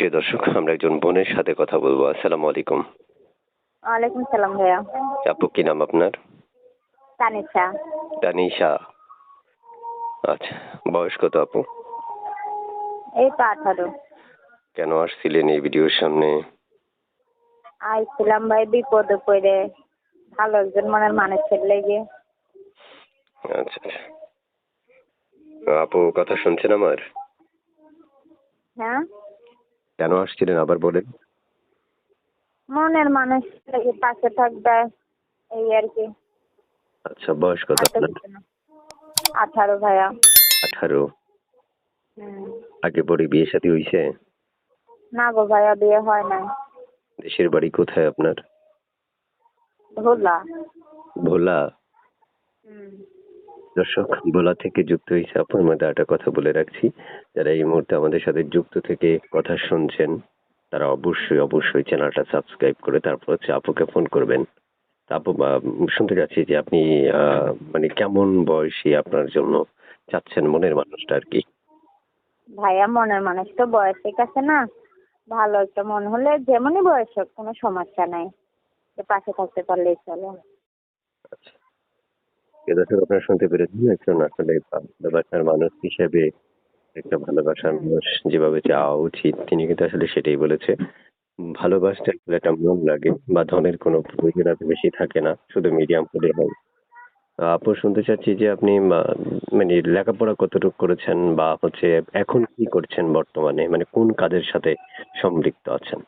প্রিয় দর্শক আমরা একজন বোনের সাথে কথা বলব। আসসালামু আলাইকুম। ওয়ালাইকুম সালাম ভাইয়া। আপু কি নাম আপনার? তানিশা। তানিশা। আচ্ছা বয়স কত আপু? এই তো আঠারো। কেন আসছিলেন এই ভিডিওর সামনে? আইছিলাম ভাই বিপদে পড়ে। ভালো একজন মনের মানুষের লেগে। আচ্ছা। আচ্ছা আপু কথা শুনছেন আমার? হ্যাঁ? কেন আসছিলেন আবার বলেন? মনের মানুষ পাশে থাকবে এই আর কি। আচ্ছা বয়স কত আপনার? আঠারো ভাইয়া। আঠারো। আগে পরে বিয়ে সাথে হইছে? না গো ভাইয়া বিয়ে হয় নাই। দেশের বাড়ি কোথায় আপনার? ভোলা। ভোলা। দর্শক ভোলা থেকে যুক্ত হয়েছে আপুর মধ্যে একটা কথা বলে রাখছি। যারা এই মুহূর্তে আমাদের সাথে যুক্ত থেকে কথা শুনছেন, তারা অবশ্যই অবশ্যই চ্যানেলটা সাবস্ক্রাইব করে তারপর হচ্ছে আপুকে ফোন করবেন। আপু শুনতে চাচ্ছি যে আপনি মানে কেমন বয়সী আপনার জন্য চাচ্ছেন মনের মানুষটা আর কি? ভাইয়া, মনের মানুষ তো বয়সের কাছে না। ভালো একটা মন হলে যেমনই বয়স হোক, কোনো সমস্যা নাই। পাশে থাকতে পারলেই চলে। এ দর্শক শুনতে পেরেছেন, একজন আসলে ভালোবাসার মানুষ হিসেবে, একটা ভালোবাসার মানুষ যেভাবে চাওয়া উচিত, তিনি কিন্তু আসলে সেটাই বলেছে। ভালোবাসতে আসলে একটা মন লাগে বা ধনের কোনো প্রয়োজনীয়তা বেশি থাকে না, শুধু মিডিয়াম হলে হয়। আপু, শুনতে চাচ্ছি যে আপনি মানে লেখাপড়া কতটুকু করেছেন বা হচ্ছে এখন কি করছেন বর্তমানে? মানে কোন কাজের সাথে সম্পৃক্ত আছেন?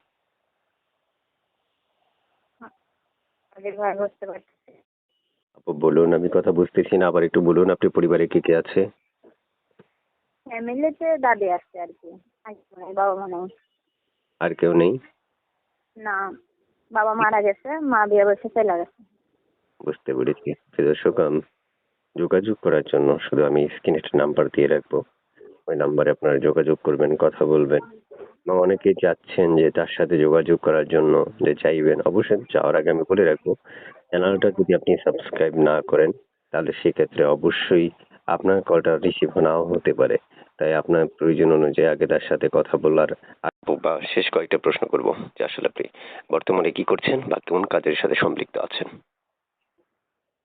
আগে ভাই বুঝতে পারছি আপু বলুন আমি কথা বুঝতেছি না আবার একটু বলুন আপনি পরিবারে কে কে আছে? ফ্যামিলিতে দাদি আছে আর কি বাবা মা নেই। আর কেউ নেই? না বাবা মারা গেছে মা বিয়ে বসে চলে গেছে। বুঝতে পেরেছি। দর্শক যোগাযোগ করার জন্য শুধু আমি স্ক্রিনে একটা নাম্বার দিয়ে রাখব। ওই নাম্বারে আপনারা যোগাযোগ করবেন কথা বলবেন। এবং অনেকেই চাচ্ছেন যে তার সাথে যোগাযোগ করার জন্য, যে চাইবেন, অবশ্যই চাওয়ার আগে আমি বলে রাখব চ্যানেলটা যদি আপনি সাবস্ক্রাইব না করেন, তাহলে সেক্ষেত্রে অবশ্যই আপনার কলটা রিসিভ নাও হতে পারে। তাই আপনার প্রয়োজন অনুযায়ী আগে তার সাথে কথা বলার বা শেষ কয়েকটা প্রশ্ন করব, যে আসলে আপনি বর্তমানে কি করছেন বা কোন কাজের সাথে সম্পৃক্ত আছেন?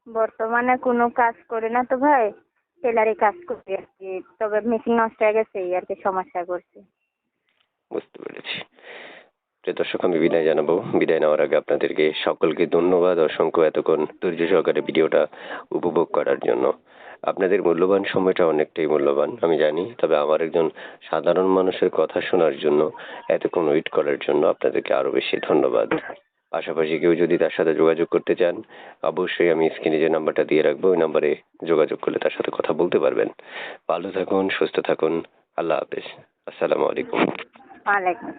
বর্তমানে কোনো কাজ করি না তো ভাই টেলারি কাজ করি আর কি, তবে মেশিন নষ্ট হয়ে গেছে আর কি সমস্যা করছি। বুঝতে পেরেছি। দর্শক, আমি বিদায় জানাব। বিদায় নেওয়ার আগে আপনাদেরকে সকলকে ধন্যবাদ, অসংখ্য এতক্ষণ ধৈর্য সহকারে ভিডিওটা উপভোগ করার জন্য। আপনাদের মূল্যবান সময়টা অনেকটাই মূল্যবান, আমি জানি। তবে আমার একজন সাধারণ মানুষের কথা শোনার জন্য, এতক্ষণ ওয়েট করার জন্য আপনাদেরকে আরও বেশি ধন্যবাদ। পাশাপাশি কেউ যদি তার সাথে যোগাযোগ করতে চান, অবশ্যই আমি স্ক্রিনে যে নাম্বারটা দিয়ে রাখব, ওই নাম্বারে যোগাযোগ করলে তার সাথে কথা বলতে পারবেন। ভালো থাকুন, সুস্থ থাকুন, আল্লাহ হাফেজ। আসসালামু আলাইকুম। ওয়ালাইকুম